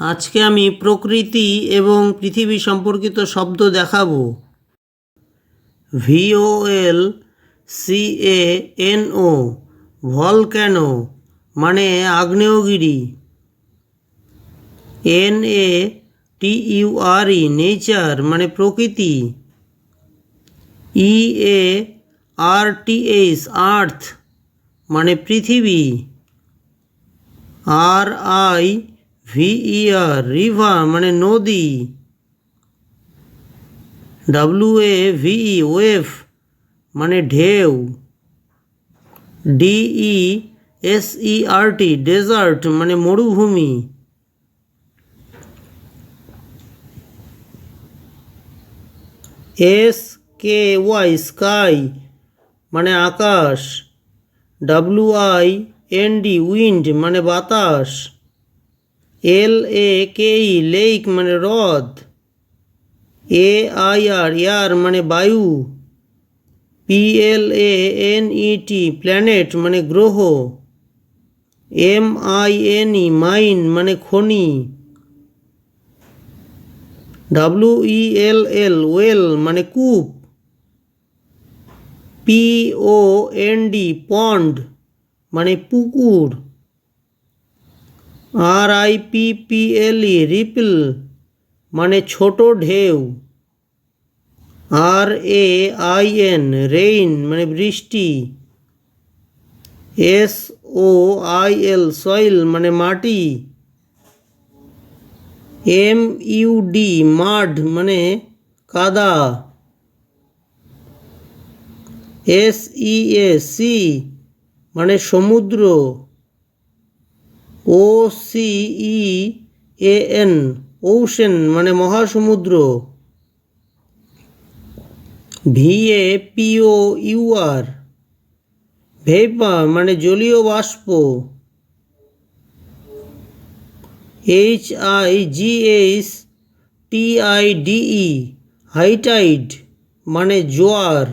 আজকে আমি প্রকৃতি এবং পৃথিবী সম্পর্কিত শব্দ দেখাবো। V O L C A N O volcano মানে আগ্নেয়গিরি। N A T U R E nature মানে প্রকৃতি। ই এ আর টি এইচ আর্থ মানে পৃথিবী। আর আই ভিইআর রিভার মানে নদী ডাব্লিউ এ ভিই ওয়েভ মানে ঢেউ D E S E R T desert মানে মরুভূমি এস কে ওয়াই স্কাই মানে আকাশ W I N D wind মানে বাতাস এল এ কে ই লেক মানে হ্রদ। এ আই আর এয়ার মানে বায়ু। P L A N E T, planet মানে গ্রহ। M I N E, mine মানে খনি। W E L L, well মানে কূপ। P O N D, pond মানে পুকুর। R I P P L E ripple মানে ছোট ঢেউ। R A I N rain মানে বৃষ্টি। S O I L soil মানে মাটি। এম ইউ ডি মাড মানে কাদা। এস ই এ সি মানে সমুদ্র। O C E A N ocean মানে মহাসমুদ্র। V A PO you R vapour মানে জলীয় বাষ্প। H I G H T I D E high tide মানে জোয়ার।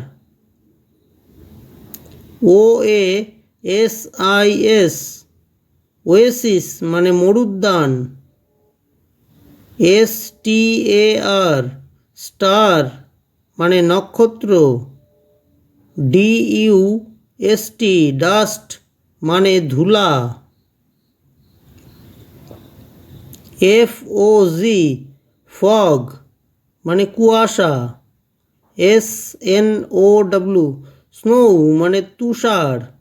O A S I S oasis মানে মরুদ্যান। S T A R, star মানে নক্ষত্র। D U S T, dust মানে ধুলা। এফ ও জি, ফগ মানে কুয়াশা। S N O W snow মানে তুষার।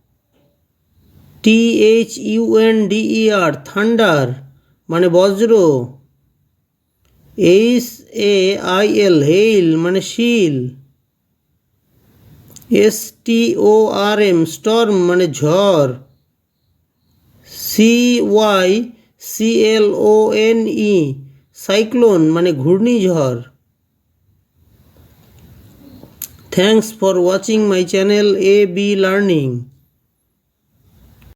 T H U N D E R thunder মানে বজ্র। H A I L hail মানে শিল। S T O R M storm মানে ঝড়। C Y C L O N E cyclone মানে ঘূর্ণিঝড়। Thanks for watching my channel A B learning